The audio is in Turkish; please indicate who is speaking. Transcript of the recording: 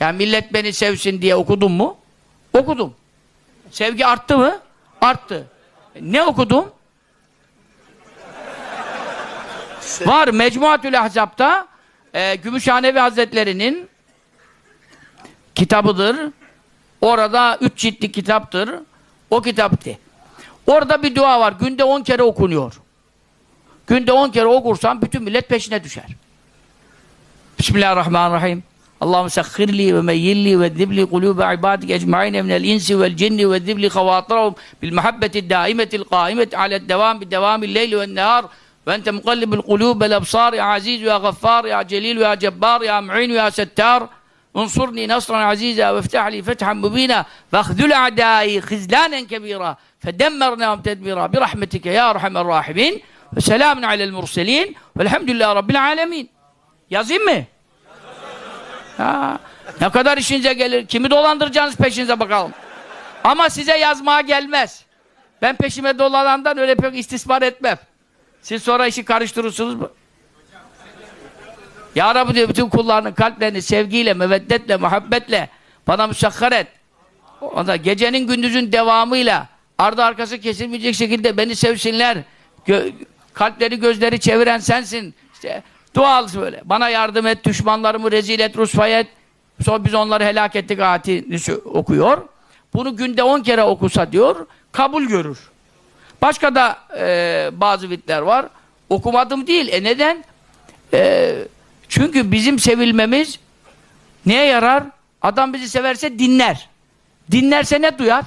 Speaker 1: Yani millet beni sevsin diye okudum mu? Okudum. Sevgi arttı mı? Arttı. Ne okudum? Var Mecmuatül Ahzab'ta e, Gümüşhanevi Hazretleri'nin kitabıdır. Orada üç ciltli kitaptır. O kitaptı. Orada bir dua var. Günde on kere okunuyor. Günde on kere okursan bütün millet peşine düşer. Bismillahirrahmanirrahim. اللهم سخر لي وميل لي وذب لي قلوب عبادك أجمعين من الإنس والجن وذب لي خواطرهم بالمحبة الدائمة القائمة على الدوام بدوام الليل والنهار. وأنت مقلب القلوب الأبصار يا عزيز يا غفار يا جليل يا جبار يا معين يا ستار. انصرني نصرا عزيزا وافتح لي فتحا مبينا فاخذل أعدائي خذلانا كبيرا فدمرناهم تدميرا برحمتك يا أرحم الراحمين. وسلام على المرسلين والحمد لله رب العالمين. يا زمه Ha, ne kadar işinize gelir? Kimi dolandıracağınız peşinize bakalım. Ama size yazmaya gelmez. Ben peşime dolanandan öyle pek istismar etmem. Siz sonra işi karıştırırsınız mı? Ya Rabbi diyor bütün kullarının kalplerini sevgiyle, meveddetle, muhabbetle bana müsakhar et. Onda gecenin gündüzün devamıyla ardı arkası kesilmeyecek şekilde beni sevsinler. Gö kalpleri gözleri çeviren sensin. İşte dua böyle. Bana yardım et, düşmanlarımı rezil et, rusvay et. Sonra biz onları helak ettik ayetini okuyor. Bunu günde on kere okusa diyor, kabul görür. Başka da e, bazı vitler var. Okumadım değil. E neden? E, çünkü bizim sevilmemiz neye yarar? Adam bizi severse dinler. Dinlerse ne duyar?